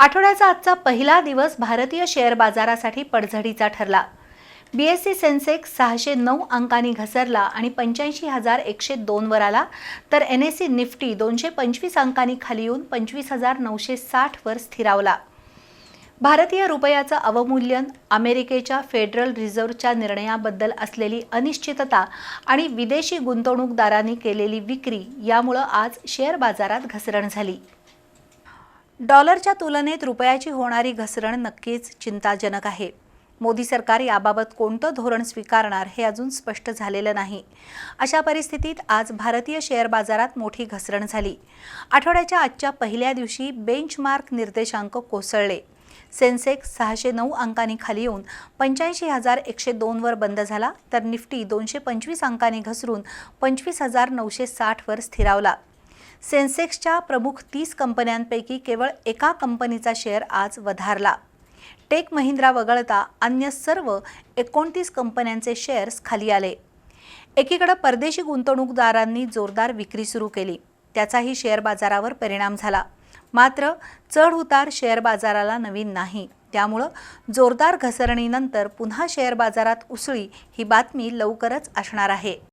आठवड्याचा आजचा पहिला दिवस भारतीय शेअर बाजारासाठी पडझडीचा ठरला. बी एस सी सेन्सेक्स सहाशे नऊ अंकांनी घसरला आणि पंच्याऐंशी हजार एकशे दोनवर आला. तर एन एस सी निफ्टी दोनशे पंचवीस अंकांनी खाली येऊन पंचवीस हजार नऊशे साठवर स्थिरावला. भारतीय रुपयाचं अवमूल्यन अमेरिकेच्या फेडरल रिझर्व्हच्या निर्णयाबद्दल असलेली अनिश्चितता आणि विदेशी गुंतवणूकदारांनी केलेली विक्री यामुळं आज शेअर बाजारात घसरण झाली. डॉलरच्या तुलनेत रुपयाची होणारी घसरण नक्कीच चिंताजनक आहे. मोदी सरकार याबाबत कोणतं धोरण स्वीकारणार हे अजून स्पष्ट झालेलं नाही. अशा परिस्थितीत आज भारतीय शेअर बाजारात मोठी घसरण झाली. आठवड्याच्या आजच्या पहिल्या दिवशी बेंचमार्क निर्देशांक कोसळले. सेन्सेक्स सहाशे नऊ अंकांनी खाली येऊन पंच्याऐंशी हजार एकशे दोनवर बंद झाला तर निफ्टी दोनशे पंचवीस अंकांनी घसरून पंचवीस हजार नऊशे साठवर स्थिरावला. सेन्सेक्सच्या प्रमुख तीस कंपन्यांपैकी केवळ एका कंपनीचा शेअर आज वधारला. टेक महिंद्रा वगळता अन्य सर्व एकोणतीस कंपन्यांचे शेअर्स खाली आले. एकीकडे परदेशी गुंतवणूकदारांनी जोरदार विक्री सुरू केली. त्याचाही शेअर बाजारावर परिणाम झाला. मात्र चढ उतार शेअर बाजाराला नवीन नाही. त्यामुळं जोरदार घसरणीनंतर पुन्हा शेअर बाजारात उसळी ही बातमी लवकरच असणार आहे.